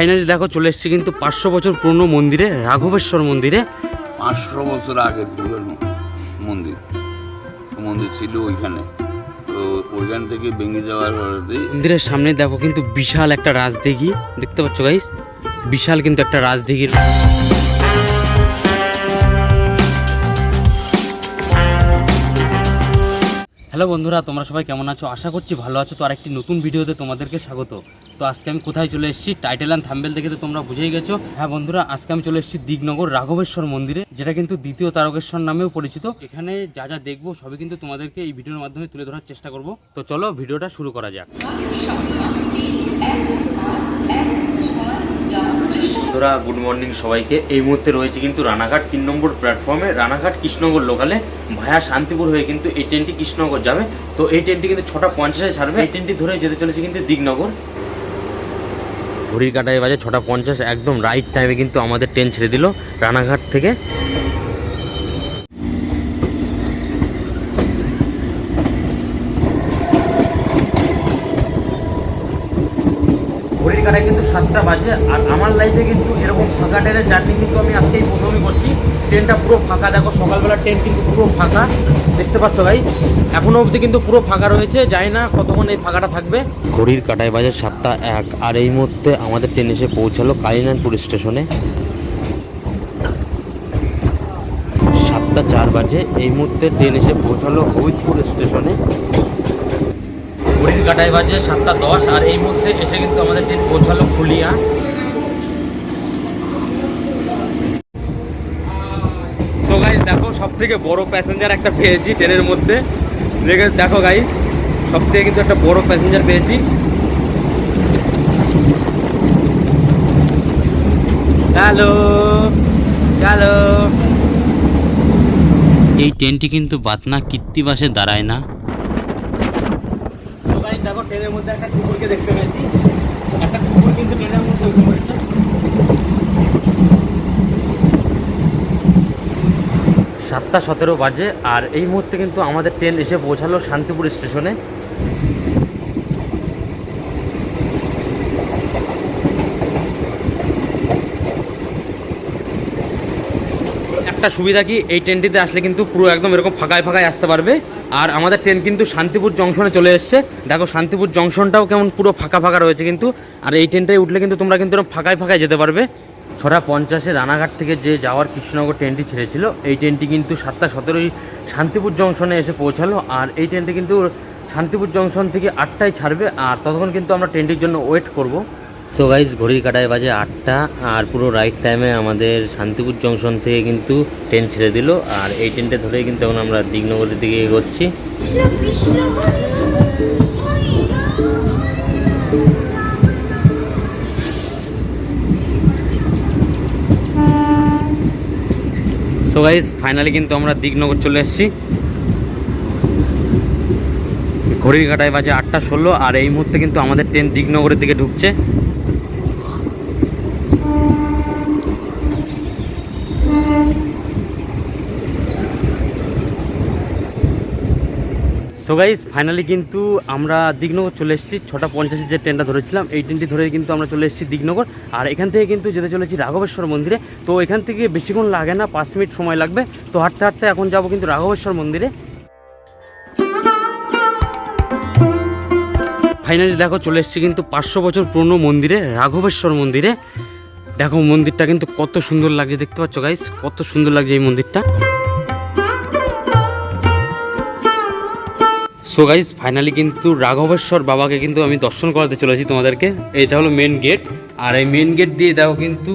Finally দেখো চলে এসেছি কিন্তু পাঁচশো বছর পুরনো মন্দিরে রাঘবেশ্বর মন্দিরে। পাঁচশো বছর আগের যুগের মন্দির। মন্দির ছিল ওইখানে। তো ওইখান থেকে ভেঙে যাওয়ার মন্দিরের সামনে দেখো কিন্তু বিশাল একটা রাজদিঘি দেখতে পাচ্ছ গাইস বিশাল কিন্তু একটা রাজদিঘির হ্যালো বন্ধুরা, তোমরা সবাই কেমন আছো? আশা করছি ভালো আছো। তো আরেকটি নতুন ভিডিওতে তোমাদেরকে স্বাগত। তো আজকে আমি কোথায় চলে এসেছি? টাইটেল অ্যান্ড থাম্বেল দেখে তো তোমরা বুঝেই গেছো। হ্যাঁ বন্ধুরা, আজকে আমি চলে এসেছি দিগনগর রাঘবেশ্বর মন্দিরে, যেটা কিন্তু দ্বিতীয় তারকেশ্বর নামেও পরিচিত। এখানে যা যা দেখব সবই কিন্তু তোমাদেরকে এই ভিডিওর মাধ্যমে তুলে ধরার চেষ্টা করব। তো চলো ভিডিওটা শুরু করা যাক। বন্ধুরা গুড মর্নিং সবাইকে। এই মুহূর্তে রয়েছে কিন্তু রানাঘাট তিন নম্বর প্ল্যাটফর্মে রানাঘাট কৃষ্ণনগর লোকালে ভায়া শান্তিপুর হয়ে কিন্তু এই ট্রেনটি কৃষ্ণনগর যাবে। তো এই ট্রেনটি কিন্তু ছটা পঞ্চাশে ছাড়বে। এই ট্রেনটি ধরে যেতে চলেছে কিন্তু দিগনগর। ঘড়ির কাটায় বাজে ছটা পঞ্চাশ। একদম রাইট টাইমে কিন্তু আমাদের ট্রেন ছেড়ে দিল রানাঘাট থেকে ঘড়ির কাটায় কিন্তু সাতটা বাজে আর আমার লাইফে কিন্তু এরকম ফাঁকা ট্রেনের জার্নি কিন্তু আমি আজকেই প্রথমই করছি। ট্রেনটা পুরো ফাঁকা। দেখো সকালবেলা ট্রেন কিন্তু পুরো ফাঁকা। দেখতে পাচ্ছ গাইস এখনও অবধি কিন্তু পুরো ফাঁকা রয়েছে। জানি না কতক্ষণ এই ফাঁকাটা থাকবে। ঘড়ির কাটায় বাজে সাতটা এক। আর এই মুহূর্তে আমাদের ট্রেন এসে পৌঁছালো কালিনানপুর স্টেশনে সাতটা চার বাজে। এই মুহূর্তে ট্রেন এসে পৌঁছালো হবিদপুর স্টেশনে ঘড়ির কাটায় বাজে সাতটা দশ, আর এই মুহূর্তে এসে কিন্তু আমাদের ট্রেন পৌঁছালো ফুলিয়া গাইজ দেখো সব থেকে বড় প্যাসেঞ্জার একটা পেয়েছি ট্রেনের মধ্যে। দেখে গাইজ সব থেকে কিন্তু একটা বড় প্যাসেঞ্জার পেয়েছি। হ্যালো হ্যালো এই ট্রেনটি কিন্তু বাতনা কীর্তিবাসে দাঁড়ায় না। তো ট্রেনের মধ্যে একটা কুকুরকে দেখতে পেয়েছি। একটা কুকুর কিন্তু ট্রেনের মধ্যে উঠে পড়েছে। সাতটা সতেরো বাজে, আর এই মুহূর্তে কিন্তু আমাদের ট্রেন এসে পৌঁছালো শান্তিপুর স্টেশনে। একটা সুবিধা কি, এই ট্রেনটিতে আসলে কিন্তু পুরো একদম এরকম ফাঁকায় ফাঁকায় আসতে পারবে। আর আমাদের ট্রেন কিন্তু শান্তিপুর জংশনে চলে এসছে। দেখো শান্তিপুর জংশনটাও কেমন পুরো ফাঁকা ফাঁকা রয়েছে কিন্তু। আর এই ট্রেনটায় উঠলে কিন্তু তোমরা কিন্তু এরকম ফাঁকায় ফাঁকায় যেতে পারবে। ছটা পঞ্চাশে রানাঘাট থেকে যে যাওয়ার কৃষ্ণনগর ট্রেনটি ছেড়েছিল, এই ট্রেনটি কিন্তু সাতটা সতেরোই শান্তিপুর জংশনে এসে পৌঁছালো। আর এই ট্রেনটি কিন্তু শান্তিপুর জংশন থেকে আটটায় ছাড়বে। আর ততক্ষণ কিন্তু আমরা ট্রেনটির জন্য ওয়েট করব। সো গাইজ ঘড়ির কাটায় বাজে আটটা আর পুরো রাইট টাইমে আমাদের শান্তিপুর জংশন থেকে কিন্তু ট্রেন ছেড়ে দিল। আর এই ট্রেনটা ধরেই কিন্তু এখন আমরা দিগনগরের দিকে এগোচ্ছি। সো গাইজ ফাইনালি কিন্তু আমরা দিগনগর চলে এসেছি। ঘড়ির কাটায় বাজে আটটা ষোলো আর এই মুহূর্তে কিন্তু আমাদের ট্রেন দিগনগরের দিকে ঢুকছে। সো গাইজ ফাইনালি কিন্তু আমরা দিগনগর চলে এসেছি। ছটা পঞ্চাশের যে ট্রেনটা ধরেছিলাম, এই ট্রেনটি ধরে কিন্তু আমরা চলে এসেছি দিগনগর। আর এখান থেকে কিন্তু যেতে চলেছি রাঘবেশ্বর মন্দিরে। তো এখান থেকে বেশিক্ষণ লাগে না, পাঁচ মিনিট সময় লাগবে। তো হাঁটতে হাঁটতে এখন যাব কিন্তু রাঘবেশ্বর মন্দিরে। ফাইনালি দেখো, চলে এসেছি কিন্তু পাঁচশো বছর পুরনো মন্দিরে, রাঘবেশ্বর মন্দিরে। দেখো মন্দিরটা কিন্তু কত সুন্দর লাগছে, দেখতে পাচ্ছ গাইস কত সুন্দর লাগছে এই মন্দিরটা। সো গাইজ ফাইনালি কিন্তু রাঘবেশ্বর বাবাকে কিন্তু আমি দর্শন করাতে চলেছি তোমাদেরকে। এটা হলো মেন গেট আর এই মেন গেট দিয়ে দেখো কিন্তু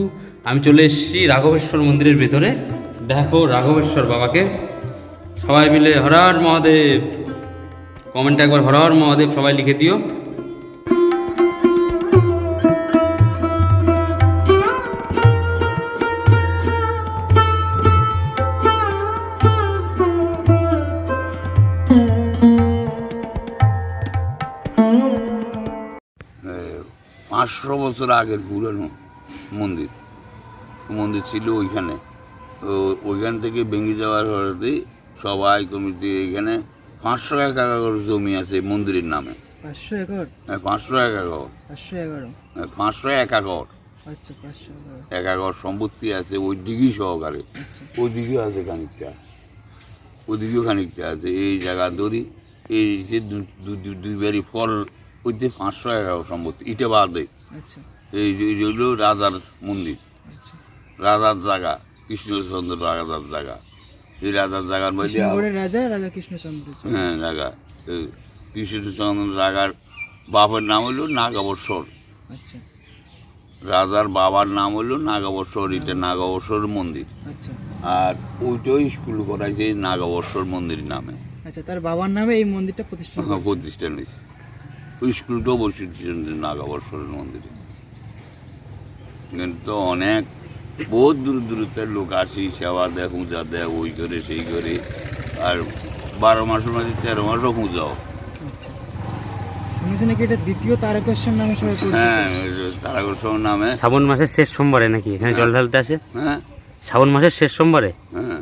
আমি চলে এসেছি রাঘবেশ্বর মন্দিরের ভেতরে। দেখো রাঘবেশ্বর বাবাকে। সবাই মিলে হরার মহাদেব। কমেন্টে একবার হরহর মহাদেব সবাই লিখে দিও। পাঁচশো বছর আগের পুরনো মন্দির। মন্দির ছিল ওইখানে। তো ওইখান থেকে ভেঙে যাওয়ার ফলে সবাই কমিটি এখানে পাঁচশো এক একর জমি আছে মন্দিরের নামে। পাঁচশো একর? হ্যাঁ, পাঁচশো একর। পাঁচশো এগারো হ্যাঁ, পাঁচশো এক একর। আচ্ছা পাঁচশো এক একর সম্পত্তি আছে ওই দিঘি সহকারে। আচ্ছা। ওই দিকেও আছে খানিকটা। ওই দিকেও খানিকটা আছে। এই জায়গা ধরি এই যে দুই বাড়ি ফল ওইতে পাঁচশো এগারো সম্পত্তি। ইটে বাদে আচ্ছা। এই যে হলো রাজার মন্দির। আচ্ছা। রাজার জায়গা কৃষ্ণচন্দ্র রাজার জায়গা। এই রাজার জায়গার মধ্যে রাজা রাজা কৃষ্ণচন্দ্র হ্যাঁ জায়গা কৃষ্ণচন্দ্র জায়গার বাবার নাম হলো নাগাবশ্বর আচ্ছা। রাজার বাবার নাম হলো নাগাবশ্বর এটা নাগাবশ্বর মন্দির। আচ্ছা। আর ওইটাও স্কুল করাইছে নাগাবশ্বর মন্দির নামে। আচ্ছা তার বাবার নামে এই মন্দিরটা প্রতিষ্ঠা হ্যাঁ। প্রতিষ্ঠান হয়েছে। ওই স্কুলটাও মন্দিরে। কিন্তু অনেক বহুত দূর দূরত্বের লোক আসি সেবা দেয় পূজা দেয় ওই করে সেই করে। আর বারো মাসের মাঝে তেরো মাসও পূজাও। আচ্ছা। শুনেছি নাকি এটা দ্বিতীয় তারকেশ্বর নামে সবাই হ্যাঁ নামে। শ্রাবণ মাসের শেষ সোমবারে নাকি? এখানে জল ঢালতে আসে? হ্যাঁ। শ্রাবণ মাসের শেষ সোমবারে? হ্যাঁ।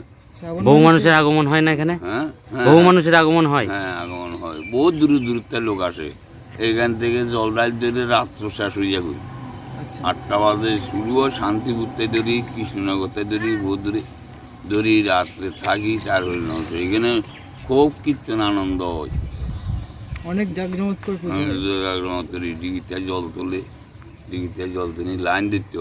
বহু মানুষের আগমন হয় না এখানে? হ্যাঁ হ্যাঁ। বহু মানুষের আগমন হয়? হ্যাঁ আগমন হয়। বহুত দূর দূরত্বের লোক আসে। এখান থেকে জলরাজ ধরে রাত্র শেষ হয়ে যাবে। আচ্ছা। আটটা বাজে শুরু হয় শান্তিপুরতে ধরি কৃষ্ণনগরতে ধরি বহুত দূরে ধরি রাত্রে থাকি তার নষ্ট এখানে খুব কীর্তন আনন্দ হয়। অনেক জাঁকজমক করে ডিগিতে জল তোলে ডিগিতে জল তুলে লাইন দিত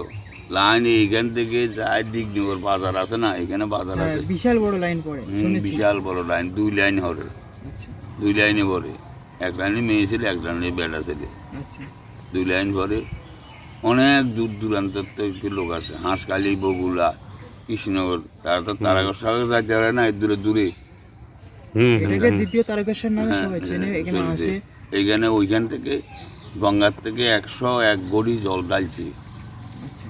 লাইন এইখান থেকে যায় দিগনগর বাজার আছে না এখানে বাজার হ্যাঁ আছে। বিশাল বড় লাইন পড়ে বিশাল বড় লাইন দুই লাইন হবে আচ্ছা। দুই লাইনে ভরে এক লাইনে মেয়ে ছেলে এক লাইনে বেটা ছেলে। আচ্ছা। দুই লাইন ভরে অনেক দূর দূরান্তর থেকে লোক আছে হাঁসকালি বগুলা কৃষ্ণনগর। তারা তো তারাগর সাগর যাইতে পারে না এর দূরে দূরে। এটাকে দ্বিতীয় তারকেশ্বর নামে হ্যাঁ, সবাই চেনে? হ্যাঁ, এখানে আসে। এইখানে ওইখান থেকে গঙ্গার থেকে একশো এক গড়ি জল ডালছে আচ্ছা।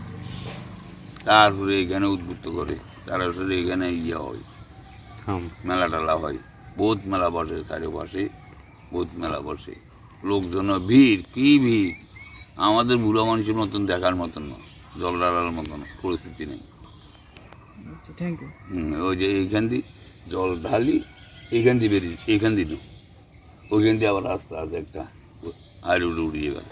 তারপরে এখানে উদ্বুদ্ধ করে তারপরে এখানে ইয়ে হয়। মেলা টেলা হয়। বহুত মেলা বসে চারিপাশে। বহুত মেলা বসে। লোকজন ভিড় কি ভিড়? আমাদের বুড়ো মানুষের মতন দেখার মতন না জল ডালার মতন পরিস্থিতি নেই। আচ্ছা থ্যাংক ইউ ওই যে এইখান দিয়ে জল ঢালি এইখান দিয়ে বেরিয়ে এইখান দিয়ে ঢুক। ওইখান দিয়ে আবার রাস্তা আছে একটা আর উড়ে উড়িয়ে গেল।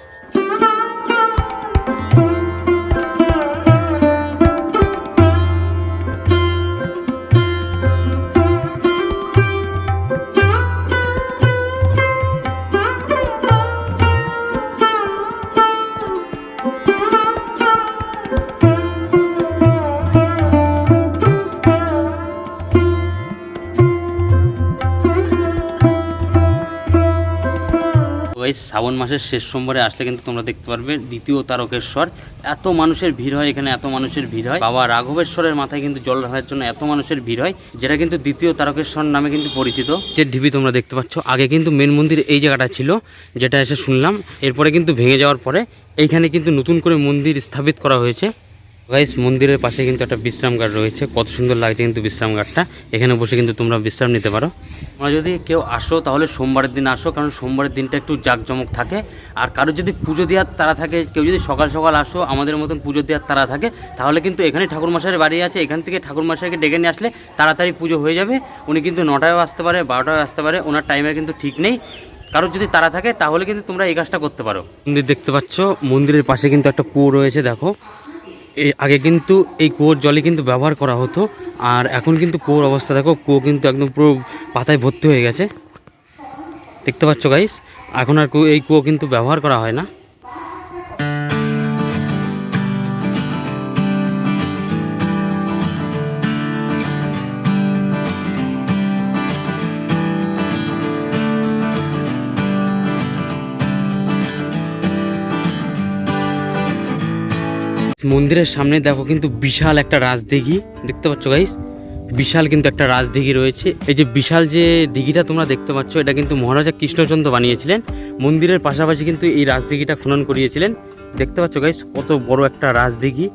ওই শ্রাবণ মাসের শেষ সোমবারে আসলে কিন্তু তোমরা দেখতে পারবে দ্বিতীয় তারকেশ্বর। এত মানুষের ভিড় হয় এখানে, এত মানুষের ভিড় হয়। বাবা রাঘবেশ্বরের মাথায় কিন্তু জল ঢালার জন্য এত মানুষের ভিড় হয়, যেটা কিন্তু দ্বিতীয় তারকেশ্বর নামে কিন্তু পরিচিত। যে ঢিবি তোমরা দেখতে পাচ্ছ, আগে কিন্তু মেন মন্দির এই জায়গাটা ছিল, যেটা এসে শুনলাম। এরপরে কিন্তু ভেঙে যাওয়ার পরে এইখানে কিন্তু নতুন করে মন্দির স্থাপিত করা হয়েছে। গাইস মন্দিরের পাশে কিন্তু একটা বিশ্রাম ঘাট রয়েছে। কত সুন্দর লাগছে কিন্তু বিশ্রাম ঘাটটা। এখানে বসে কিন্তু তোমরা বিশ্রাম নিতে পারো। তোমরা যদি কেউ আসো, তাহলে সোমবারের দিন আসো, কারণ সোমবারের দিনটা একটু জাঁকজমক থাকে। আর কারও যদি পুজো দেওয়ার তারা থাকে, কেউ যদি সকাল সকাল আসো, আমাদের মতন পুজো দেওয়ার তারা থাকে, তাহলে কিন্তু এখানে ঠাকুরমশাইয়ের বাড়ি আছে। এখান থেকে ঠাকুরমশাইকে ডেকে নিয়ে আসলে তাড়াতাড়ি পুজো হয়ে যাবে। উনি কিন্তু নটায়ও আসতে পারে বারোটায় আসতে পারে, ওনার টাইমে কিন্তু ঠিক নেই। কারোর যদি তারা থাকে, তাহলে কিন্তু তোমরা এই কাজটা করতে পারো। মন্দির দেখতে পাচ্ছ, মন্দিরের পাশে কিন্তু একটা কুয়ো রয়েছে, দেখো। আগে কিন্তু এই কুয়োর জলে কিন্তু ব্যবহার করা হতো। আর এখন কিন্তু কুয়োর অবস্থা, দেখো, কুয়ো কিন্তু একদম পুরো পাতায় ভর্তি হয়ে গেছে। দেখতে পাচ্ছ গাইস এখন আর এই কুয়ো কিন্তু ব্যবহার করা হয় না। মন্দিরের সামনে দেখো কিন্তু বিশাল একটা রাজদিঘি, দেখতে পাচ্ছ গাইস বিশাল কিন্তু একটা রাজদিঘি রয়েছে। এই যে বিশাল যে দিঘিটা তোমরা দেখতে পাচ্ছ, এটা কিন্তু মহারাজা কৃষ্ণচন্দ্র বানিয়েছিলেন। মন্দিরের পাশাপাশি কিন্তু এই রাজদিঘিটা খনন করিয়েছিলেন। দেখতে পাচ্ছ গাইস কত বড় একটা রাজদিঘি।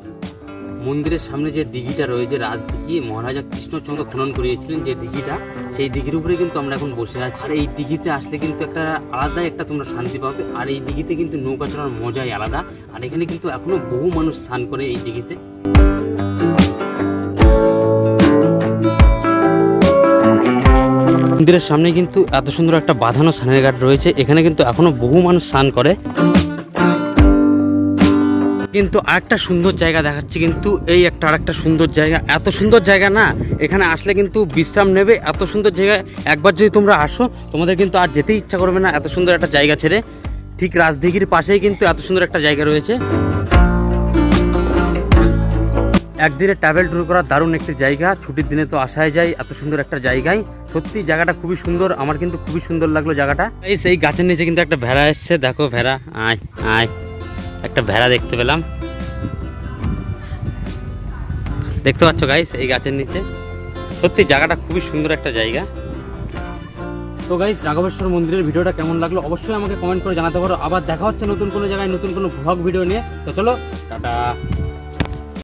মন্দিরের সামনে যে দিঘিটা রয়েছে, রাজদিঘি মহারাজা কৃষ্ণচন্দ্র খনন করিয়েছিলেন যে দিঘিটা। সেই দিঘির উপরে কিন্তু আমরা এখন বসে আছি। আর এই দিঘিতে আসলে কিন্তু একটা আলাদাই একটা তোমরা শান্তি পাবে। আর এই দিঘিতে কিন্তু নৌকা চড়ার মজাই আলাদা। আর এখানে কিন্তু এখনও বহু মানুষ স্নান করে এই দিঘিতে। মন্দিরের সামনে কিন্তু এত সুন্দর একটা বাঁধানো স্নানের ঘাট রয়েছে। এখানে কিন্তু এখনও বহু মানুষ স্নান করে। কিন্তু আরেকটা সুন্দর জায়গা দেখাচ্ছি কিন্তু, এই একটা আরেকটা সুন্দর জায়গা। এত সুন্দর জায়গা না, এখানে আসলে কিন্তু বিশ্রাম নেবে, এত সুন্দর জায়গা একবার যদি তোমরা আসো, তোমাদের কিন্তু আর যেতেই ইচ্ছা করবে না এত সুন্দর একটা জায়গা ছেড়ে। ঠিক রাজদিঘির পাশেই কিন্তু এত সুন্দর একটা জায়গা রয়েছে। একদিনে ট্রাভেল ট্যুর করার দারুণ একটি জায়গা, ছুটির দিনে তো আসাই যায় এত সুন্দর একটা জায়গায়। সত্যি জায়গাটা খুবই সুন্দর, আমার কিন্তু খুবই সুন্দর লাগল জায়গাটা। এই সেই গাছের নিচে কিন্তু একটা ভেড়া এসছে, দেখো ভেড়া, আয় আয়। একটা ভেড়া দেখতে পেলাম। দেখতে পাচ্ছ গাইস এই গাছের নিচে। সত্যি জায়গাটা খুবই সুন্দর একটা জায়গা। তো গাইস রাঘবেশ্বর মন্দিরের ভিডিওটা কেমন লাগল অবশ্যই আমাকে কমেন্ট করে জানাতে পারো। আবার দেখা হচ্ছে নতুন কোনো জায়গায় নতুন কোনো ভ্লগ ভিডিও নিয়ে। তো চলো, টাটা।